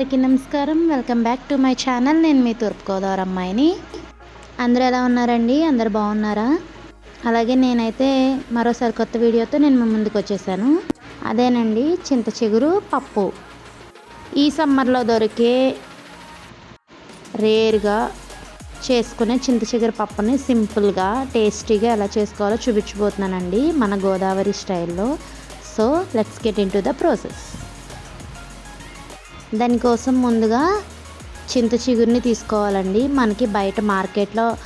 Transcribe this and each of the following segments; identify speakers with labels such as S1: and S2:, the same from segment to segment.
S1: నమస్కారం. Welcome back to my channel నేను మీ తూర్పుగోదావరి అమ్మాయిని. అందరూ ఎలా ఉన్నారండి? అందరు బాగున్నారా? అలాగే నేనైతే మరోసారి కొత్త వీడియోతో నేను మీ ముందుకు వచ్చేసాను. అదేనండి చింత చిగురు పప్పు. ఈ సమ్మర్లో దొరికే రేర్గా చేసుకునే చింత చిగురు పప్పుని సింపుల్గా టేస్టీగా ఎలా చేసుకోవాలో చూపించబోతున్నానండి మన గోదావరి స్టైల్లో. So let's get into the process దానికోసం ముందుగా చింత చిగురిని తీసుకోవాలండి. మనకి బయట మార్కెట్లో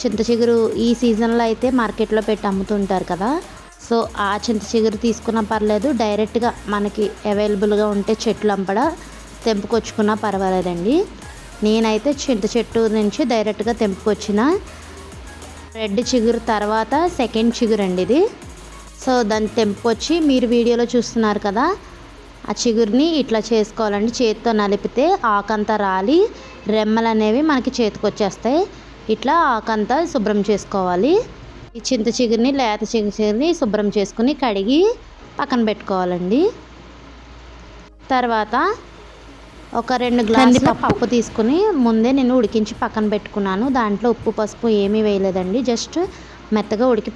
S1: చింత చిగురు ఈ సీజన్లో అయితే మార్కెట్లో పెట్టి అమ్ముతుంటారు కదా. సో ఆ చింత చిగురు తీసుకున్నా పర్లేదు. డైరెక్ట్గా మనకి అవైలబుల్గా ఉంటే చెట్లు అంపడ తెంపుకొచ్చుకున్నా పర్వాలేదండి. నేనైతే చింత చెట్టు నుంచి డైరెక్ట్గా తెంపుకొచ్చిన రెడ్ చిగురు తర్వాత సెకండ్ చిగురు అండి ఇది. సో దాన్ని తెంపుకొచ్చి మీరు వీడియోలో చూస్తున్నారు కదా. ఆ చిగురిని ఇట్లా చేసుకోవాలండి. చేతితో నలిపితే ఆకంతా రాలి రెమ్మలు అనేవి మనకి చేతికి వచ్చేస్తాయి. ఇట్లా ఆకంతా శుభ్రం చేసుకోవాలి. ఈ చింత చిగురిని లేత చిగురిని శుభ్రం చేసుకుని కడిగి పక్కన పెట్టుకోవాలండి. తర్వాత ఒక రెండు గ్లాసుల పప్పు తీసుకుని ముందే నేను ఉడికించి పక్కన పెట్టుకున్నాను. దాంట్లో ఉప్పు పసుపు ఏమీ వేయలేదండి. జస్ట్ మెత్తగా ఉడికి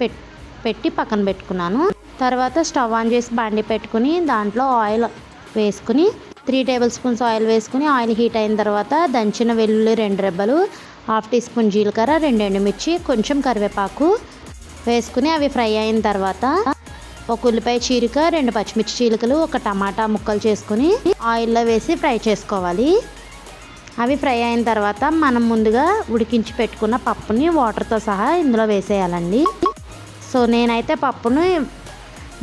S1: పెట్టి పక్కన పెట్టుకున్నాను. తర్వాత స్టవ్ ఆన్ చేసి బండి పెట్టుకుని దాంట్లో ఆయిల్ వేసుకుని త్రీ టేబుల్ స్పూన్స్ ఆయిల్ వేసుకుని ఆయిల్ హీట్ అయిన తర్వాత దంచిన వెల్లుల్లి రెండు రెబ్బలు హాఫ్ టీ స్పూన్ జీలకర్ర రెండు ఎండుమిర్చి కొంచెం కరివేపాకు వేసుకుని అవి ఫ్రై అయిన తర్వాత ఒక ఉల్లిపాయ చీరిక రెండు పచ్చిమిర్చి చీలికలు ఒక టమాటా ముక్కలు చేసుకుని ఆయిల్లో వేసి ఫ్రై చేసుకోవాలి. అవి ఫ్రై అయిన తర్వాత మనం ముందుగా ఉడికించి పెట్టుకున్న పప్పుని వాటర్తో సహా ఇందులో వేసేయాలండి. సో నేనైతే పప్పును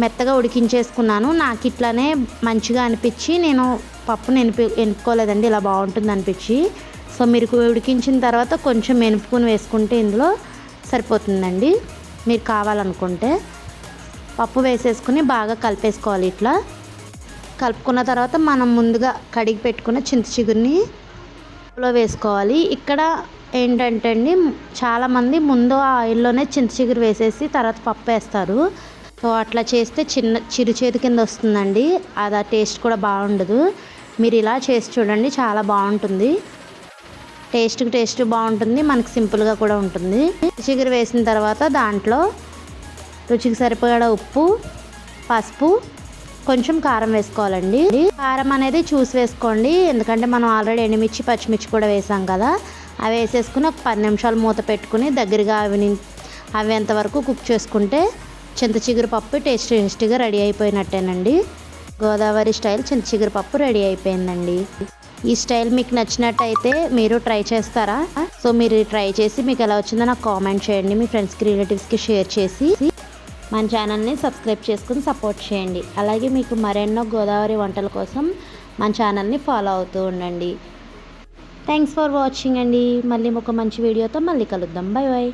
S1: మెత్తగా ఉడికించేసుకున్నాను. నాకు ఇట్లానే మంచిగా అనిపించి నేను పప్పును ఎనిపి ఎనుపుకోలేదండి ఇలా బాగుంటుంది అనిపించి. సో మీరు ఉడికించిన తర్వాత కొంచెం ఎనుపుకుని వేసుకుంటే ఇందులో సరిపోతుందండి. మీరు కావాలనుకుంటే పప్పు వేసేసుకుని బాగా కలిపేసుకోవాలి ఇట్లా. కలుపుకున్న తర్వాత మనం ముందుగా కడిగి పెట్టుకున్న చింత చిగురిని లో వేసుకోవాలి. ఇక్కడ ఏంటంటే అండి చాలామంది ముందు ఆయిల్లోనే చింత చిగురు వేసేసి తర్వాత పప్పు వేస్తారు. సో అట్లా చేస్తే చిన్న చిరు చేతి కింద వస్తుందండి. అది ఆ టేస్ట్ కూడా బాగుండదు. మీరు ఇలా చేసి చూడండి చాలా బాగుంటుంది. టేస్ట్కి టేస్ట్ బాగుంటుంది మనకి సింపుల్గా కూడా ఉంటుంది. చిగురు వేసిన తర్వాత దాంట్లో రుచికి సరిపోయే ఉప్పు పసుపు కొంచెం కారం వేసుకోవాలండి. కారం అనేది చూసి వేసుకోండి. ఎందుకంటే మనం ఆల్రెడీ ఎండుమిర్చి పచ్చిమిర్చి కూడా వేసాం కదా. అవి వేసేసుకుని ఒక పది నిమిషాలు మూత పెట్టుకుని దగ్గరగా అవి అవి ఎంతవరకు కుక్ చేసుకుంటే చింత చిగురు పప్పు టేస్ట్ టేస్టీగా రెడీ అయిపోయినట్టేనండి. గోదావరి స్టైల్ చింత చిగురు పప్పు రెడీ అయిపోయిందండి. ఈ స్టైల్ మీకు నచ్చినట్టయితే మీరు ట్రై చేస్తారా? సో మీరు ట్రై చేసి మీకు ఎలా వచ్చిందో నాకు కామెంట్ చేయండి. మీ ఫ్రెండ్స్కి రిలేటివ్స్కి షేర్ చేసి మన ఛానల్ని సబ్స్క్రైబ్ చేసుకుని సపోర్ట్ చేయండి. అలాగే మీకు మరెన్నో గోదావరి వంటల కోసం మన ఛానల్ని ఫాలో అవుతూ ఉండండి. థ్యాంక్స్ ఫర్ వాచింగ్ అండి. మళ్ళీ ఒక మంచి వీడియోతో మళ్ళీ కలుద్దాం. Bye bye